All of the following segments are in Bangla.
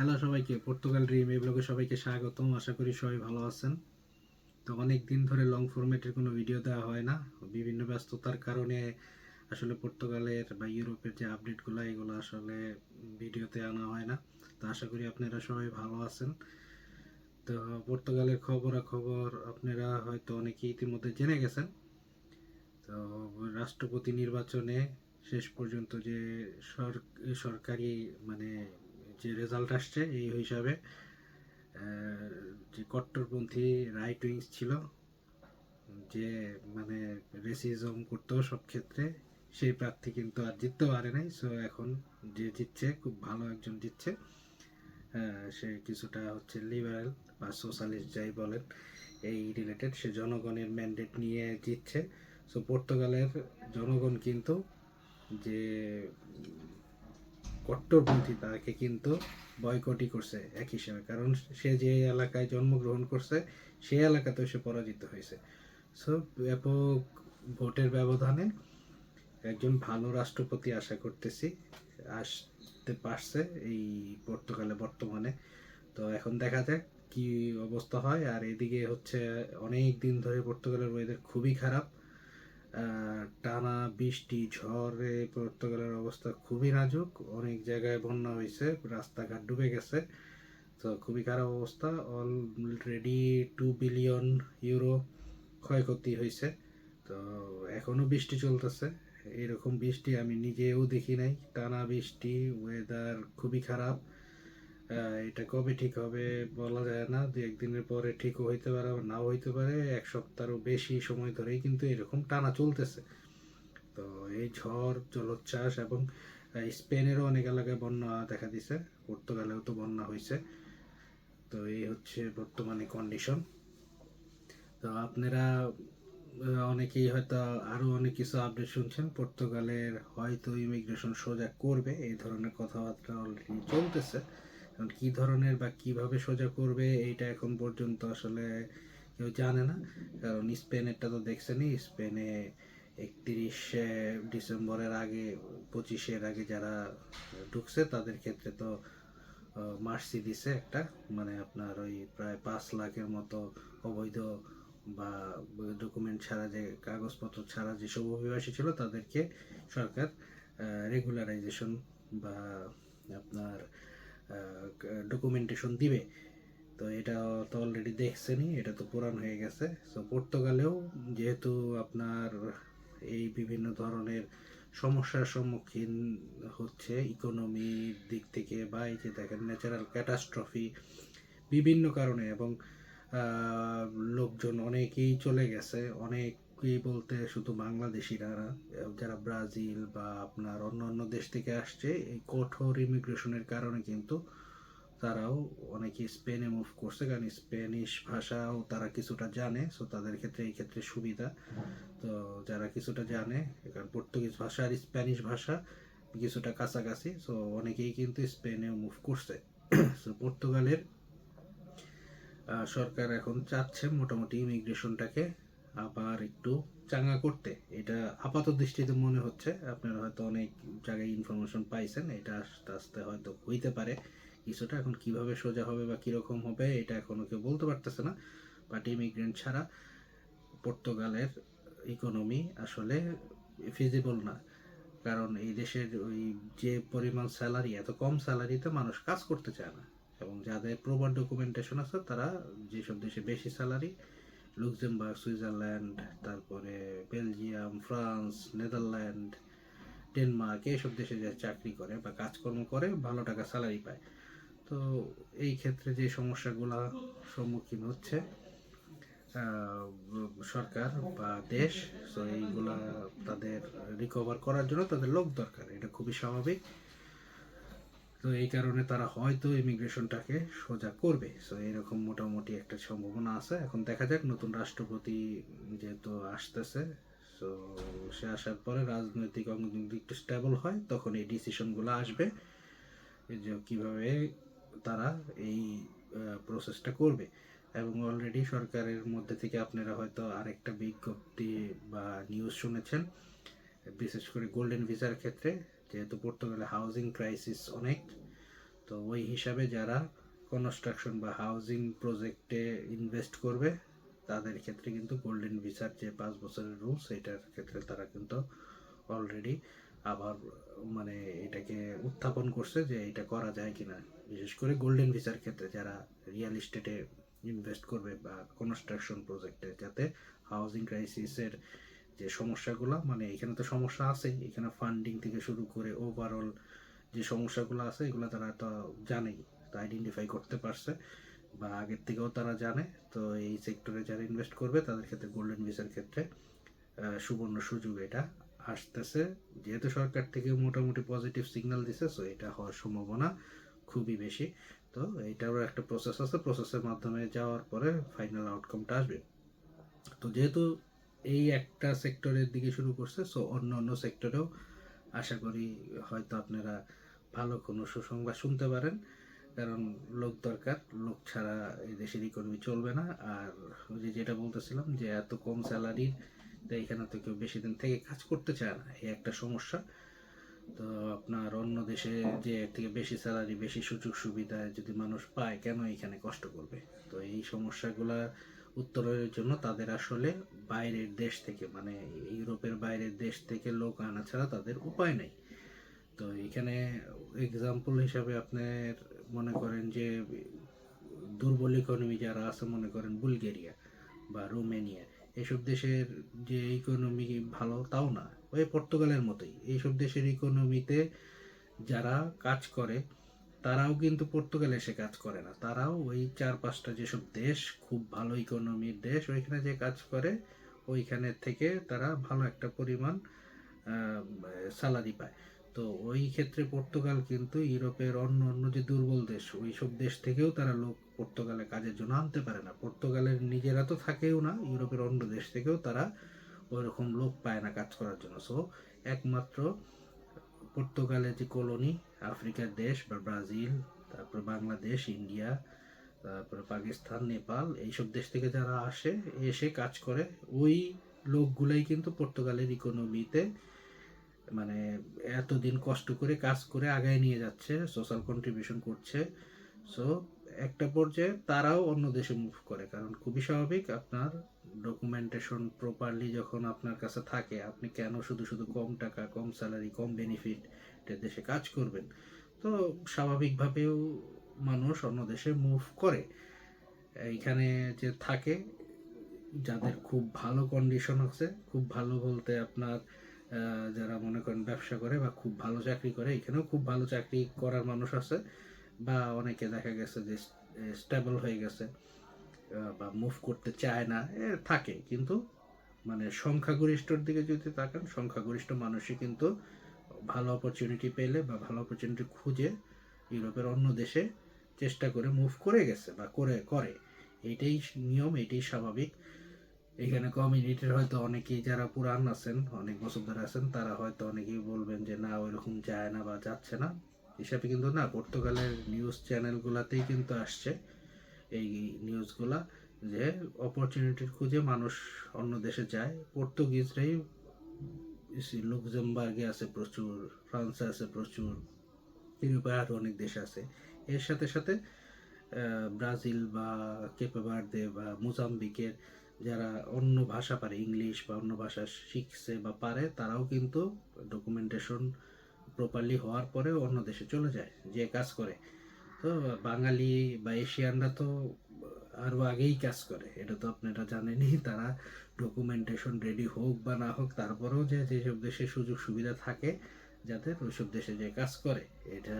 হ্যালো সবাইকে পর্তুগাল ড্রিম এই ব্লগে সবাইকে স্বাগতম। আশা করি সবাই ভালো আছেন। তো অনেক দিন ধরে লং ফরম্যাটের কোনো ভিডিও দেওয়া হয় না। বিভিন্ন ব্যস্ততার কারণে আসলে পর্তুগালের বা ইউরোপের যে আপডেটগুলো এগুলো আসলে ভিডিওতে আনা হয় না। তো আশা করি আপনারা সবাই ভালো আছেন। তো পর্তুগালের খবরাখবর আপনারা হয়তো অনেকে ইতিমধ্যে জেনে গেছেন। তো রাষ্ট্রপতি নির্বাচনে শেষ পর্যন্ত যে সরকারি মানে যে রেজাল্ট আসছে এই হিসাবে যে কট্টরপন্থী রাইট উইংস ছিল, যে মানে রেসিজম করতো সব ক্ষেত্রে, সেই প্রার্থী কিন্তু আর জিততে পারে নাই। সো এখন যে জিতছে, খুব ভালো একজন জিতছে। সে কিছুটা হচ্ছে লিবারেল বা সোশ্যালিস্ট যাই বলেন, এই রিলেটেড সে জনগণের ম্যান্ডেট নিয়ে জিতছে। সো পর্তুগালের জনগণ কিন্তু যে কট্টরপন্থী তাকে কিন্তু বয়কটই করছে এক হিসাবে কারণ সে যে এলাকায় জন্মগ্রহণ করছে সেই এলাকাতেও সে পরাজিত হয়েছে। সো ব্যাপক ভোটের ব্যবধানে একজন ভালো রাষ্ট্রপতি আশা করতেছি আসতে পারছে এই পর্তুগালে বর্তমানে। তো এখন দেখা যাক কি অবস্থা হয়। আর এদিকে হচ্ছে অনেক দিন ধরে পর্তুগালের ওয়েদার খুবই খারাপ। টানা বৃষ্টি, ঝড়ে পর্তুগালের অবস্থা খুবই নাজুক। অনেক জায়গায় বন্যা হয়েছে, রাস্তাঘাট ডুবে গেছে। তো খুবই খারাপ অবস্থা। অলরেডি টু বিলিয়ন ইউরো ক্ষয়ক্ষতি হয়েছে। তো এখনও বৃষ্টি চলতেছে। এরকম বৃষ্টি আমি নিজেও দেখি নাই। টানা বৃষ্টি ওয়েদার খুবই খারাপ। এটা কবে ঠিক হবে বলা যায় না। দু একদিনের পরে ঠিকও হইতে পারে, আবার নাও হইতে পারে। এক সপ্তাহেরও বেশি সময় ধরেই কিন্তু এরকম টানা চলতেছে। তো এই ঝড়, জলোচ্ছ্বাস এবং স্পেনেরও অনেক এলাকায় বন্যা দেখা দিছে। পর্তুগালেও তো বন্যা হয়েছে তো এই হচ্ছে বর্তমানে কন্ডিশন তো আপনারা অনেকেই হয়তো আরও অনেক কিছু আপডেট শুনছেন। পর্তুগালের হয়তো ইমিগ্রেশন সোজা করবে। এই ধরনের কথাবার্তা অলরেডি চলতেছে। এখন কি ধরনের বা কীভাবে সোজা করবে, এইটা এখন পর্যন্ত আসলে কেউ জানে না। কারণ স্পেনেরটা তো দেখছেনই, স্পেনে একত্রিশে ডিসেম্বরের আগে, পঁচিশের আগে যারা ঢুকছে, তাদের ক্ষেত্রে তো মার্সি দিছে একটা মানে আপনার ওই প্রায় পাঁচ লাখের মতো অবৈধ বা ডকুমেন্ট ছাড়া যে, কাগজপত্র ছাড়া যেসব অভিবাসী ছিল, তাদেরকে সরকার রেগুলারাইজেশন বা আপনার ডকুমেন্টেশন দিবে। তো এটা তো অলরেডি দেখছেনই, এটা তো পুরান হয়ে গেছে। সো পর্তুগালেও যেহেতু আপনার এই বিভিন্ন ধরনের সমস্যার সম্মুখীন হচ্ছে ইকোনমির দিক থেকে বা এই যে দেখেন ন্যাচারাল ক্যাটাস্ট্রফি বিভিন্ন কারণে এবং লোকজন অনেকেই চলে গেছে অনেকেই বলতে শুধু বাংলাদেশিরা যারা ব্রাজিল বা আপনার অন্য অন্য দেশ থেকে আসছে, এই কঠোর ইমিগ্রেশনের কারণে কিন্তু তারাও অনেকে স্পেনে মুভ করছে। কারণ স্প্যানিশ ভাষাও তারা কিছুটা জানে সো তাদের ক্ষেত্রে এই ক্ষেত্রে সুবিধা। তো যারা কিছুটা জানে, কারণ পর্তুগিজ ভাষা আর স্প্যানিশ ভাষা কিছুটা কাছাকাছি সো অনেকেই কিন্তু স্পেনে মুভ করছে। সো পর্তুগালের সরকার এখন চাচ্ছে মোটামুটি ইমিগ্রেশনটাকে আবার একটু চাঙ্গা করতে। এটা আপাত দৃষ্টিতে মনে হচ্ছে, আপনারা হয়তো অনেক জায়গায় ইনফরমেশন পাইছেন, এটা আস্তে আস্তে হয়তো হইতে পারে। কিছুটা এখন কীভাবে সোজা হবে বা কীরকম হবে, এটা এখনও কেউ বলতে পারতেছে না। বাট ইমিগ্রেন্ট ছাড়া পর্তুগালের ইকোনমি আসলে ফিজিবল না। কারণ এই দেশের ওই যে পরিমাণ স্যালারি এত কম স্যালারিতে মানুষ কাজ করতে চায় না। এবং যাদের প্রপার ডকুমেন্টেশন আছে, তারা যেসব দেশে বেশি স্যালারি লুক্সেমবার্গ সুইজারল্যান্ড তারপরে বেলজিয়াম ফ্রান্স নেদারল্যান্ড ডেনমার্ক এইসব দেশে যে চাকরি করে বা কাজকর্ম করে, ভালো টাকা স্যালারি পায়। তো এই ক্ষেত্রে যে সমস্যাগুলো সম্মুখীন হচ্ছে সরকার বা দেশ, তো এইগুলা তাদের রিকভার করার জন্য তাদের লোক দরকার। এটা খুবই স্বাভাবিক। তো এই কারণে তারা হয়তো ইমিগ্রেশনটাকে সোজা করবে। সো এরকম মোটামুটি একটা সম্ভাবনা আছে। এখন দেখা যাক, নতুন রাষ্ট্রপতি যেহেতু আসতেছে সো সে আসার পরে রাজনৈতিক অঙ্গভঙ্গি একটু স্টেবল হয়, তখন এই ডিসিশনগুলো আসবে যে কীভাবে তারা এই প্রসেসটা করবে। এবং অলরেডি সরকারের মধ্যে থেকে আপনারা হয়তো আরেকটা বিজ্ঞপ্তি বা নিউজ শুনেছেন, বিশেষ করে গোল্ডেন ভিসার ক্ষেত্রে। যেহেতু পর্তুগালে হাউজিং ক্রাইসিস অনেক, তো ওই হিসাবে যারা কনস্ট্রাকশন বা হাউজিং প্রজেক্টে ইনভেস্ট করবে, তাদের ক্ষেত্রে কিন্তু গোল্ডেন ভিসার যে পাঁচ বছরের রুলস এটার ক্ষেত্রে তারা কিন্তু অলরেডি আবার মানে এটাকে উত্থাপন করছে যে এটা করা যায় কিনা। বিশেষ করে গোল্ডেন ভিসার ক্ষেত্রে যারা রিয়েল এস্টেটে ইনভেস্ট করবে বা কনস্ট্রাকশন প্রজেক্টে যাতে হাউজিং ক্রাইসিসের যে সমস্যাগুলো মানে এখানে তো সমস্যা আছেই। এখানে ফান্ডিং থেকে শুরু করে ওভারঅল যে সমস্যাগুলো আছে, এগুলো তারা তো জানেই, তো আইডেন্টিফাই করতে পারছে বা আগের থেকেও তারা জানে। তো এই সেক্টরে যারা ইনভেস্ট করবে, তাদের ক্ষেত্রে গোল্ডেন ভিসার ক্ষেত্রে সুবর্ণ সুযোগ এটা আসতেছে। যেহেতু সরকার থেকে মোটামুটি পজিটিভ সিগন্যাল দিছে সো এটা হওয়ার সম্ভাবনা খুবই বেশি। তো এটারও একটা প্রসেস আছে। প্রসেসের মাধ্যমে যাওয়ার পরে ফাইনাল আউটকামটা আসবে। তো যেহেতু এই একটা সেক্টরের দিকে শুরু করছে সো অন্য অন্য সেক্টরেও আশা করি হয়তো আপনারা ভালো কোনো সুসংবাদ শুনতে পারেন। কারণ লোক দরকার, লোক ছাড়া এই দেশের ইকোনমি চলবে না। আর যে যেটা বলতেছিলাম যে এত কম স্যালারির তো এখানে তো কেউ বেশি দিন থেকে কাজ করতে চায় না, এই একটা সমস্যা। তো আপনার অন্য দেশে যে এর থেকে বেশি স্যালারি বেশি সুযোগ সুবিধা যদি মানুষ পায়, কেন এখানে কষ্ট করবে? তো এই সমস্যাগুলা উত্তরের জন্য তাদের আসলে বাইরের দেশ থেকে মানে ইউরোপের বাইরের দেশ থেকে লোক আনা ছাড়া তাদের উপায় নেই। তো এখানে এক্সাম্পল হিসাবে আপনার মনে করেন যে, দুর্বল ইকোনমি যারা আছে, মনে করেন বুলগেরিয়া বা রোমেনিয়া, এসব দেশের যে ইকোনমি ভালো তাও না। ওই পর্তুগালের মতোই। এইসব দেশের ইকোনমিতে যারা কাজ করে তারাও কিন্তু পর্তুগালে এসে কাজ করে না। তারাও ওই চার পাঁচটা যেসব দেশ, খুব ভালো ইকোনমির দেশ, ওইখানে যে কাজ করে, ওইখানে থেকে তারা ভালো একটা পরিমাণ স্যালারি পায়। তো ওই ক্ষেত্রে পর্তুগাল কিন্তু ইউরোপের অন্য অন্য যে দুর্বল দেশ ওই সব দেশ থেকেও তারা লোক পর্তুগালে কাজের জন্য আনতে পারে না। পর্তুগালের নিজেরা তো থাকেও না, ইউরোপের অন্য দেশ থেকেও তারা ওইরকম লোক পায় না কাজ করার জন্য। সো একমাত্র পর্তুগালের যে কলোনি আফ্রিকার দেশ বা ব্রাজিল তারপর বাংলাদেশ ইন্ডিয়া তারপরে পাকিস্তান নেপাল এইসব দেশ থেকে যারা আসে, এসে কাজ করে। ওই লোকগুলাই কিন্তু পর্তুগালের ইকোনমিতে মানে এতদিন কষ্ট করে কাজ করে আগায় নিয়ে যাচ্ছে সোশ্যাল কন্ট্রিবিউশন করছে। সো একটা পর্যায়ে তারাও অন্য দেশে মুভ করে, কারণ খুবই স্বাভাবিক আপনার ডকুমেন্টেশন প্রপারলি যখন আপনার কাছে থাকে, আপনি কেন শুধু শুধু কম টাকা, কম স্যালারি কম বেনিফিট দেশে কাজ করবেন? তো স্বাভাবিকভাবেও মানুষ অন্য দেশে মুভ করে। এইখানে যে থাকে, যাদের খুব ভালো কন্ডিশন আছে, খুব ভালো বলতে আপনার যারা মনে করেন ব্যবসা করে বা খুব ভালো চাকরি করে এখানেও খুব ভালো চাকরি করার মানুষ আছে। বা অনেকে দেখা গেছে যে স্টেবল হয়ে গেছে। বা মুভ করতে চায় না থাকে। কিন্তু মানে সংখ্যাগরিষ্ঠর দিকে যদি তাকান, সংখ্যাগরিষ্ঠ মানুষই কিন্তু ভালো অপরচুনিটি পেলে বা ভালো অপরচুনিটি খুঁজে ইউরোপের অন্য দেশে চেষ্টা করে মুভ করে গেছে বা করে করে। এইটাই নিয়ম, এটাই স্বাভাবিক। এখানে কমিউনিটির হয়তো অনেকেই যারা পুরান আছেন, অনেক বছর ধরে আছেন, তারা হয়তো অনেকেই বলবেন যে, না, ওইরকম যায় না বা যাচ্ছে না। হিসাবে কিন্তু না, পর্তুগালের নিউজ চ্যানেলগুলোতেই কিন্তু আসছে। এই নিউজগুলা যে অপরচুনিটির খুঁজে মানুষ অন্য দেশে যায়। পর্তুগিজরাই লুক্সেমবার্গে আছে প্রচুর, ফ্রান্সে আছে প্রচুর, ইউরোপে আরও অনেক দেশ আছে। এর সাথে সাথে ব্রাজিল বা কেপেবার্দে বা মোজাম্বিকের যারা অন্য ভাষা পারে, ইংলিশ বা অন্য ভাষা শিখছে বা পারে, তারাও কিন্তু ডকুমেন্টেশন প্রপারলি হওয়ার পরে অন্য দেশে চলে যায়, যে কাজ করে। তো বাঙালি বা এশিয়ানরা তো আরও আগেই কাজ করে। এটা তো আপনারা জানেনই, তারা ডকুমেন্টেশন রেডি হোক বা না হোক, তারপরেও যে যেসব দেশে সুযোগ সুবিধা থাকে, যাতে ওইসব দেশে যে কাজ করে, এটা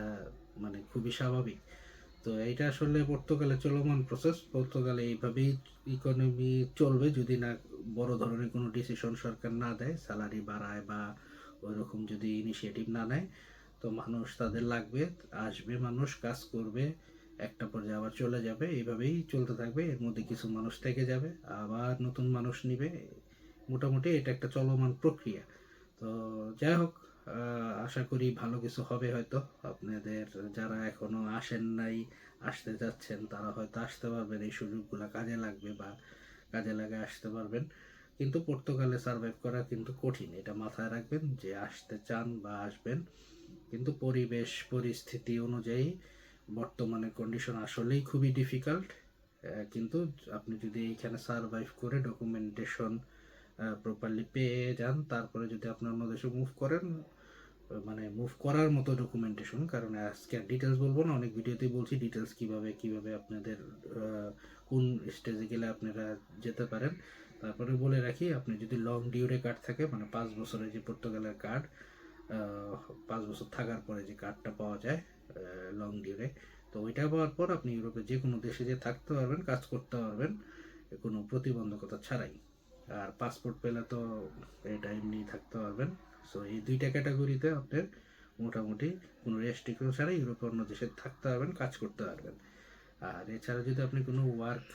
মানে খুবই স্বাভাবিক। তো এইটা আসলে পর্তুগালে চলমান প্রসেস পর্তুগালে এইভাবেই ইকোনমি চলবে, যদি না বড় ধরনের কোনো ডিসিশন সরকার না দেয় স্যালারি বাড়ায় বা ওইরকম যদি ইনিশিয়েটিভ না নেয় তো মানুষ তাদের লাগবে, আসবে মানুষ, কাজ করবে, একটা পর্যায়ে আবার চলে যাবে, এইভাবেই চলতে থাকবে, এর মধ্যে কিছু মানুষ থেকে যাবে, আবার নতুন মানুষ নিবে, মোটামুটি এটা একটা চলমান প্রক্রিয়া। তো যাই হোক আশা করি ভালো কিছু হবে হয়তো, আপনাদের যারা এখনও আসেন নাই, আসতে যাচ্ছেন, তারা হয়তো আসতে পারবেন, এই সুযোগগুলো কাজে লাগবে বা কাজে লাগে আসতে পারবেন। কিন্তু পর্তুগালে সার্ভাইভ করা কিন্তু কঠিন, এটা মাথায় রাখবেন যে আসতে চান বা আসবেন। কিন্তু পরিবেশ, পরিস্থিতি অনুযায়ী বর্তমানে কন্ডিশন আসলেই খুবই ডিফিকাল্ট কিন্তু আপনি যদি এইখানে সারভাইভ করে ডকুমেন্টেশন প্রপারলি পেয়ে যান, তারপরে যদি আপনি অন্য দেশে মুভ করেন মানে মুভ করার মতো ডকুমেন্টেশন কারণ আজকে ডিটেলস বলব না, অনেক ভিডিওতেই বলছি ডিটেলস কীভাবে কীভাবে আপনাদের কোন স্টেজে গেলে আপনারা যেতে পারেন। তারপরে বলে রাখি, আপনি যদি লং ডিউরে কার্ড থাকে মানে পাঁচ বছরের যে পর্তুগালের কার্ড পাঁচ বছর থাকার পরে যে কার্ডটা পাওয়া যায় লং ডিউরে তো ওইটা পাওয়ার পর আপনি ইউরোপে যে কোনো দেশে যে থাকতে পারবেন, কাজ করতে পারবেন, কোনো প্রতিবন্ধকতা ছাড়াই। আর পাসপোর্ট পেলে তো এটা এমনি থাকতে পারবেন। সো এই দুইটা ক্যাটাগরিতে আপনার মোটামুটি কোনো রেস্ট্রিকশন ছাড়াই ইউরোপে অন্য দেশে থাকতে পারবেন, কাজ করতে পারবেন। আর এছাড়া যদি আপনি কোনো ওয়ার্ক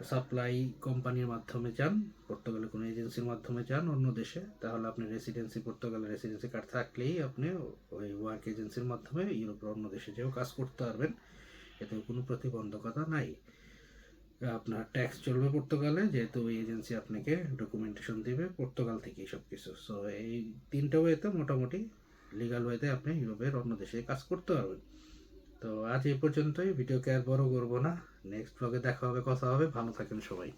সাপ্লাই কোম্পানির মাধ্যমে যান পর্তুগালে কোনো এজেন্সির মাধ্যমে যান অন্য দেশে, তাহলে আপনি রেসিডেন্সি পর্তুগালের রেসিডেন্সি কার্ড থাকলেই আপনি ওই ওয়ার্ক এজেন্সির মাধ্যমে ইউরোপের অন্য দেশে যেও কাজ করতে পারবেন। এতে কোনো প্রতিবন্ধকতা নাই। আপনার ট্যাক্স চলবে পর্তুগালে যেহেতু ওই এজেন্সি আপনাকে ডকুমেন্টেশন দিবে পর্তুগাল থেকেই সব কিছু সো এই তিনটা ওয়েতে মোটামুটি লিগাল ওয়েতে আপনি ইউরোপের অন্য দেশে কাজ করতে পারবেন। তো আজ এই পর্যন্তই, ভিডিওকে আর বড় করব না। নেক্সট ব্লগে দেখা হবে, কথা হবে। ভালো থাকেন সবাই।